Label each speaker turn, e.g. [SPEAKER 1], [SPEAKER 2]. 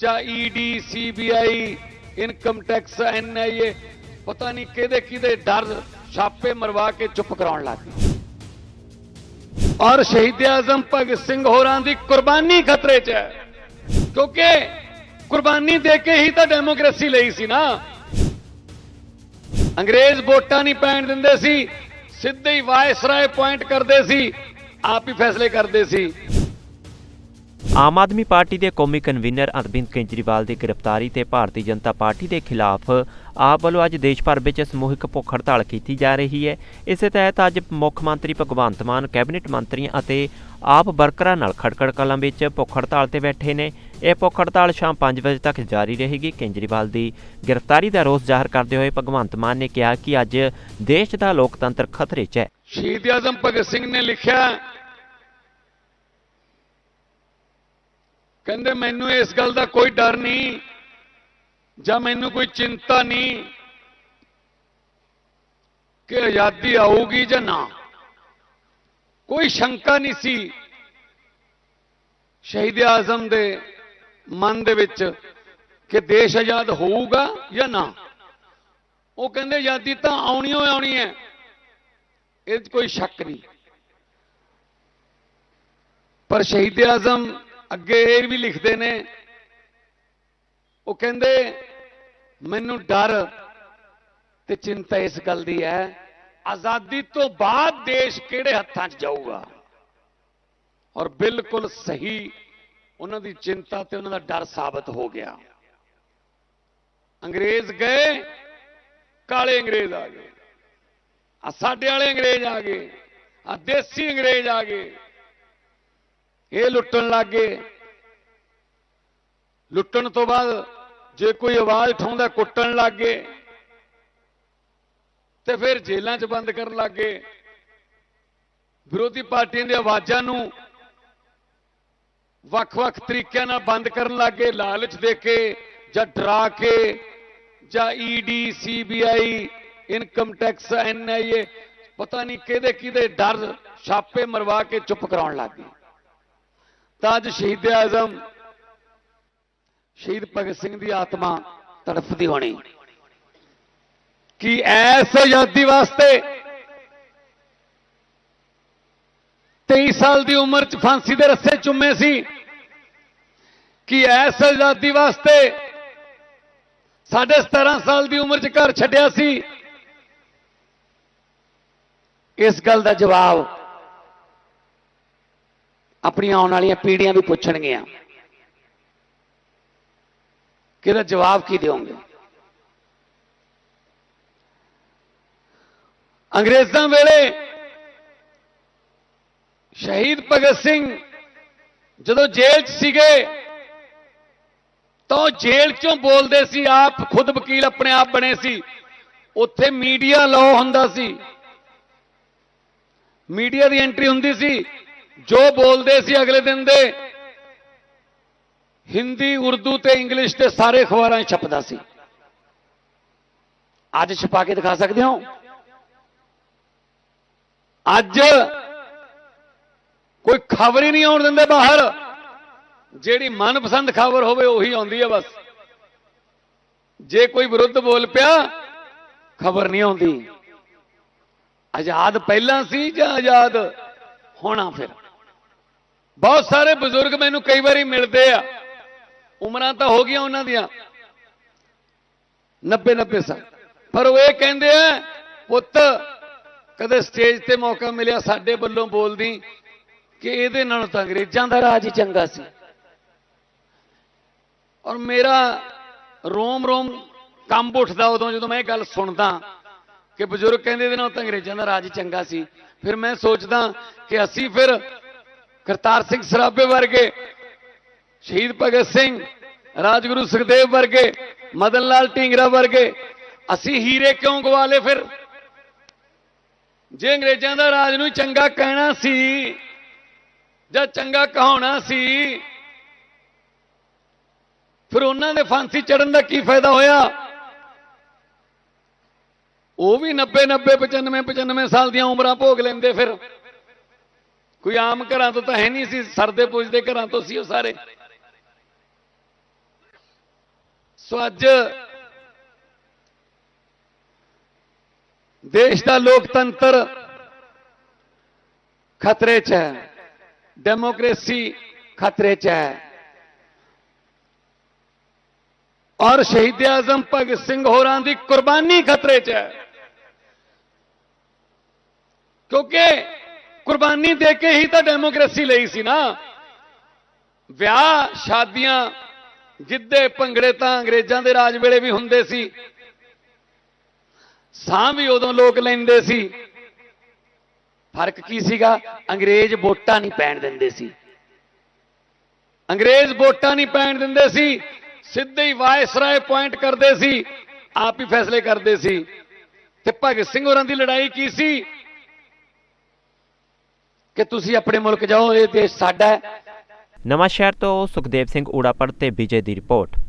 [SPEAKER 1] ਜਾਂ ED CBI income tax NIA ਪਤਾ ਨਹੀਂ ਕਿਹਦੇ ਕਿਹਦੇ ਡਰ ਛਾਪੇ ਮਰਵਾ ਕੇ ਚੁੱਪ ਕਰਾਉਣ ਲੱਗ ਗਏ ਔਰ ਸ਼ਹੀਦ ਆਜ਼ਮ ਭਗਤ ਸਿੰਘ ਹੋਰਾਂ ਦੀ ਕੁਰਬਾਨੀ ਖਤਰੇ 'ਚ ਹੈ। ਕਿਉਂਕਿ ਕੁਰਬਾਨੀ ਦੇ ਕੇ ਹੀ ਤਾਂ ਡੈਮੋਕ੍ਰੇਸੀ ਲਈ ਸੀ ਨਾ। ਅੰਗਰੇਜ਼ ਵੋਟਾਂ ਨਹੀਂ ਪੈਣ ਦਿੰਦੇ ਸੀ, ਸਿੱਧੇ ਹੀ ਵਾਇਸਰਾਏ ਪੁਆਇੰਟ ਕਰਦੇ ਸੀ, ਆਪ ਹੀ ਫੈਸਲੇ ਕਰਦੇ ਸੀ।
[SPEAKER 2] ਆਮ ਆਦਮੀ ਪਾਰਟੀ ਦੇ ਕੌਮੀ ਕਨਵੀਨਰ ਅਰਵਿੰਦ ਕੇਜਰੀਵਾਲ ਦੀ ਗ੍ਰਿਫਤਾਰੀ ਤੇ ਭਾਰਤੀ ਜਨਤਾ ਪਾਰਟੀ ਦੇ ਖਿਲਾਫ ਆਪ ਵੱਲੋਂ ਅੱਜ ਦੇਸ਼ ਭਰ ਵਿੱਚ ਸਮੂਹਿਕ ਭੁੱਖ ਹੜਤਾਲ ਕੀਤੀ ਜਾ ਰਹੀ ਹੈ। ਇਸੇ ਤਹਿਤ ਅੱਜ ਮੁੱਖ ਮੰਤਰੀ ਭਗਵੰਤ ਮਾਨ, ਕੈਬਨਿਟ ਮੰਤਰੀਆਂ ਅਤੇ ਆਪ ਵਰਕਰਾਂ ਨਾਲ ਖੜਕੜ ਕਲਾਂ ਵਿੱਚ ਭੁੱਖ ਹੜਤਾਲ ਤੇ ਬੈਠੇ ਨੇ। ਇਹ ਭੁੱਖ ਹੜਤਾਲ ਸ਼ਾਮ 5 ਵਜੇ ਤੱਕ ਜਾਰੀ ਰਹੇਗੀ। ਕੇਜਰੀਵਾਲ ਦੀ ਗ੍ਰਿਫਤਾਰੀ ਦਾ ਰੋਸ ਜ਼ਾਹਰ ਕਰਦੇ ਹੋਏ ਭਗਵੰਤ ਮਾਨ ਨੇ ਕਿਹਾ ਕਿ ਅੱਜ ਦੇਸ਼ ਦਾ ਲੋਕਤੰਤਰ ਖਤਰੇ 'ਚ ਹੈ।
[SPEAKER 1] ਸ਼ਹੀਦ ਆਜ਼ਮ ਭਗਤ ਸਿੰਘ ਨੇ ਲਿਖਿਆ ਕਹਿੰਦੇ, ਮੈਨੂੰ ਇਸ ਗੱਲ ਦਾ ਕੋਈ ਡਰ ਨਹੀਂ ਜਾਂ ਮੈਨੂੰ ਕੋਈ ਚਿੰਤਾ ਨਹੀਂ ਕਿ ਆਜ਼ਾਦੀ ਆਊਗੀ ਜਾਂ ਨਾ। ਕੋਈ ਸ਼ੰਕਾ ਨਹੀਂ ਸੀ ਸ਼ਹੀਦ ਆਜ਼ਮ ਦੇ ਮਨ ਦੇ ਵਿੱਚ ਕਿ ਦੇਸ਼ ਆਜ਼ਾਦ ਹੋਊਗਾ ਜਾਂ ਨਾ। ਉਹ ਕਹਿੰਦੇ, ਆਜ਼ਾਦੀ ਤਾਂ ਆਉਣੀ ਓ ਆਉਣੀ ਹੈ ਇਹ 'ਚ ਕੋਈ ਸ਼ੱਕ ਨਹੀਂ। ਪਰ ਸ਼ਹੀਦ ਆਜ਼ਮ ਅੱਗੇ ਇਹ ਵੀ ਲਿਖਦੇ ਨੇ। ਉਹ ਕਹਿੰਦੇ, ਮੈਨੂੰ ਡਰ ਤੇ ਚਿੰਤਾ ਇਸ ਗੱਲ ਦੀ ਹੈ, ਆਜ਼ਾਦੀ ਤੋਂ ਬਾਅਦ ਦੇਸ਼ ਕਿਹੜੇ ਹੱਥਾਂ 'ਚ ਜਾਊਗਾ? ਔਰ ਬਿਲਕੁਲ ਸਹੀ ਉਹਨਾਂ ਦੀ ਚਿੰਤਾ ਤੇ ਉਹਨਾਂ ਦਾ ਡਰ ਸਾਬਤ ਹੋ ਗਿਆ। ਅੰਗਰੇਜ਼ ਗਏ, ਕਾਲੇ ਅੰਗਰੇਜ਼ ਆ ਗਏ। ਆ ਸਾਡੇ ਵਾਲੇ ਅੰਗਰੇਜ਼ ਆ ਗਏ ਆ ਦੇਸੀ ਅੰਗਰੇਜ਼ ਆ ਗਏ। ਇਹ ਲੁੱਟਣ ਲੱਗ। ਗਏ ਲੁੱਟਣ ਤੋਂ ਬਾਅਦ ਜੇ ਕੋਈ ਆਵਾਜ਼ ਉਠਾਉਂਦਾ, ਕੁੱਟਣ ਲੱਗ ਗਏ ਤੇ ਫਿਰ ਜੇਲ੍ਹਾਂ 'ਚ ਬੰਦ ਕਰਨ ਲੱਗ। ਗਏ ਵਿਰੋਧੀ ਪਾਰਟੀਆਂ ਦੀਆਂ ਆਵਾਜ਼ਾਂ ਨੂੰ ਵੱਖ-ਵੱਖ ਤਰੀਕਿਆਂ ਨਾਲ ਬੰਦ ਕਰਨ ਲੱਗ ਗਏ ਲਾਲਚ ਦੇ ਕੇ ਜਾਂ ਡਰਾ ਕੇ ਜਾਂ ED CBI income tax NIA ਪਤਾ ਨਹੀਂ ਕਿਹਦੇ ਕਿਹਦੇ ਡਰ, ਛਾਪੇ ਮਰਵਾ ਕੇ ਚੁੱਪ ਕਰਾਉਣ ਲੱਗ। ਗਏ ਤਾਂ ਅੱਜ ਸ਼ਹੀਦ ਆਜ਼ਮ, ਸ਼ਹੀਦ ਭਗਤ ਸਿੰਘ ਦੀ ਆਤਮਾ ਤੜਫਦੀ ਹੋਣੀ। ਕਿ ਐਸ ਆਜ਼ਾਦੀ ਵਾਸਤੇ 23 ਸਾਲ ਦੀ ਉਮਰ 'ਚ ਫਾਂਸੀ ਦੇ ਰੱਸੇ ਚੁੰਮੇ ਸੀ? ਕਿ ਐਸ ਆਜ਼ਾਦੀ ਵਾਸਤੇ ਸਾਢੇ 17 ਸਾਲ ਦੀ ਉਮਰ 'ਚ ਘਰ ਛੱਡਿਆ ਸੀ? ਇਸ ਗੱਲ ਦਾ ਜਵਾਬ ਆਪਣੀਆਂ ਆਉਣ ਵਾਲੀਆਂ ਪੀੜ੍ਹੀਆਂ ਵੀ ਪੁੱਛਣਗੀਆਂ। ਕਿ ਇਹਦਾ ਜਵਾਬ ਕੀ ਦਿਓਗੇ? ਅੰਗਰੇਜ਼ਾਂ ਵੇਲੇ ਸ਼ਹੀਦ ਭਗਤ ਸਿੰਘ ਜਦੋਂ ਜੇਲ੍ਹ 'ਚ ਸੀਗੇ, ਤਾਂ ਉਹ ਜੇਲ੍ਹ 'ਚੋਂ ਬੋਲਦੇ ਸੀ, ਆਪ ਖੁਦ ਵਕੀਲ ਆਪਣੇ ਆਪ ਬਣੇ ਸੀ। ਉੱਥੇ ਮੀਡੀਆ ਲਾਅ ਹੁੰਦਾ ਸੀ। ਮੀਡੀਆ ਦੀ ਐਂਟਰੀ ਹੁੰਦੀ ਸੀ ਜੋ ਬੋਲਦੇ ਸੀ ਅਗਲੇ ਦਿਨ ਦੇ, ਹਿੰਦੀ, ਉਰਦੂ ਤੇ ਇੰਗਲਿਸ਼ ਤੇ ਸਾਰੇ ਅਖਬਾਰਾਂ 'ਚ ਛਪਦਾ ਸੀ। ਅੱਜ ਛਪਾ ਕੇ ਦਿਖਾ ਸਕਦੇ ਹੋ? ਅੱਜ ਕੋਈ ਖਬਰ ਹੀ ਨਹੀਂ ਆਉਣ ਦਿੰਦੇ ਬਾਹਰ। ਜਿਹੜੀ ਮਨਪਸੰਦ ਖਬਰ ਹੋਵੇ ਉਹੀ ਆਉਂਦੀ ਹੈ ਬਸ। ਜੇ ਕੋਈ ਵਿਰੁੱਧ ਬੋਲ ਪਿਆ, ਖਬਰ ਨਹੀਂ ਆਉਂਦੀ। ਆਜ਼ਾਦ ਪਹਿਲਾਂ ਸੀ ਜਾਂ ਆਜ਼ਾਦ? ਹੋਣਾ ਫਿਰ। ਬਹੁਤ ਸਾਰੇ ਬਜ਼ੁਰਗ ਮੈਨੂੰ ਕਈ ਵਾਰੀ ਮਿਲਦੇ ਆ। ਉਮਰਾਂ ਤਾਂ ਹੋ ਗਈਆਂ ਉਹਨਾਂ ਦੀਆਂ। 90 90 ਸਾਲ। ਪਰ ਉਹ ਇਹ ਕਹਿੰਦੇ ਆ, ਪੁੱਤ, ਕਦੇ ਸਟੇਜ ਤੇ ਮੌਕਾ ਮਿਲਿਆ ਸਾਡੇ ਵੱਲੋਂ ਬੋਲਦੀ ਕਿ ਇਹਦੇ ਨਾਲ ਤਾਂ ਅੰਗਰੇਜ਼ਾਂ ਦਾ ਰਾਜ ਹੀ ਚੰਗਾ ਸੀ। ਔਰ ਮੇਰਾ ਰੋਮ ਰੋਮ ਕੰਬ ਉੱਠਦਾ ਉਦੋਂ ਜਦੋਂ ਮੈਂ ਇਹ ਗੱਲ ਸੁਣਦਾ। ਕਿ ਬਜ਼ੁਰਗ ਕਹਿੰਦੇ ਇਹਦੇ ਨਾਲੋਂ ਤਾਂ ਅੰਗਰੇਜ਼ਾਂ ਦਾ ਰਾਜ ਹੀ ਚੰਗਾ ਸੀ। ਫਿਰ ਮੈਂ ਸੋਚਦਾ ਕਿ ਅਸੀਂ ਫਿਰ ਕਰਤਾਰ ਸਿੰਘ ਸਰਾਭੇ ਵਰਗੇ, ਸ਼ਹੀਦ ਭਗਤ ਸਿੰਘ, ਰਾਜਗੁਰੂ ਸੁਖਦੇਵ ਵਰਗੇ, ਮਦਨ ਲਾਲ ਢੀਂਗਰਾ ਵਰਗੇ, ਅਸੀਂ ਹੀਰੇ ਕਿਉਂ ਗਵਾ ਲਏ ਫਿਰ? ਜੇ ਅੰਗਰੇਜ਼ਾਂ ਦਾ ਰਾਜ ਨੂੰ ਚੰਗਾ ਕਹਿਣਾ ਸੀ, ਜਾਂ ਚੰਗਾ ਕਹਾਉਣਾ ਸੀ, ਫਿਰ ਉਹਨਾਂ ਦੇ ਫਾਂਸੀ ਚੜਨ ਦਾ ਕੀ ਫਾਇਦਾ ਹੋਇਆ? ਉਹ ਵੀ 90 90 95 95 ਸਾਲ ਦੀਆਂ ਉਮਰਾਂ ਭੋਗ ਲੈਂਦੇ ਫਿਰ। ਕੋਈ ਆਮ ਘਰਾਂ ਤੋਂ ਤਾਂ ਹੈ ਨਹੀਂ ਸੀ, ਸਰਦੇ ਪੁੱਜਦੇ ਘਰਾਂ ਤੋਂ ਸੀ ਉਹ ਸਾਰੇ। ਸੋ ਅੱਜ ਦੇਸ਼ ਦਾ ਲੋਕਤੰਤਰ ਖਤਰੇ 'ਚ ਹੈ। ਡੈਮੋਕ੍ਰੇਸੀ ਖਤਰੇ 'ਚ ਹੈ। ਔਰ ਸ਼ਹੀਦ ਆਜ਼ਮ ਭਗਤ ਸਿੰਘ ਹੋਰਾਂ ਦੀ ਕੁਰਬਾਨੀ ਖਤਰੇ 'ਚ ਹੈ। ਕਿਉਂਕਿ ਕੁਰਬਾਨੀ ਦੇ ਕੇ ਹੀ ਤਾਂ ਡੈਮੋਕ੍ਰੇਸੀ ਲਈ ਸੀ ਨਾ। ਵਿਆਹ, ਸ਼ਾਦੀਆਂ, ਗਿੱਧੇ, ਭੰਗੜੇ ਤਾਂ ਅੰਗਰੇਜ਼ਾਂ ਦੇ ਰਾਜ ਵੇਲੇ ਵੀ ਹੁੰਦੇ ਸੀ। ਸਾਹ ਵੀ ਉਦੋਂ ਲੋਕ ਲੈਂਦੇ ਸੀ। ਫ਼ਰਕ ਕੀ ਸੀਗਾ? ਅੰਗਰੇਜ਼ ਵੋਟਾਂ ਨਹੀਂ ਪੈਣ ਦਿੰਦੇ ਸੀ। ਅੰਗਰੇਜ਼ ਵੋਟਾਂ ਨਹੀਂ ਪੈਣ ਦਿੰਦੇ ਸੀ। ਸਿੱਧੇ ਹੀ ਵਾਇਸਰਾਏ ਪੁਆਇੰਟ ਕਰਦੇ ਸੀ। ਆਪ ਹੀ ਫੈਸਲੇ ਕਰਦੇ ਸੀ। ਤੇ ਭਗਤ ਸਿੰਘ ਹੋਰਾਂ ਦੀ ਲੜਾਈ ਕੀ ਸੀ? ਕਿ ਤੁਸੀਂ ਆਪਣੇ ਮੁਲਕ ਜਾਓ, ਇਹ ਦੇਸ਼ ਸਾਡਾ ਹੈ।
[SPEAKER 2] ਨਵਾਂ ਸ਼ਹਿਰ ਤੋਂ ਸੁਖਦੇਵ ਸਿੰਘ ਊੜਾਪੜ ਤੇ ਵਿਜੇ ਦੀ ਰਿਪੋਰਟ।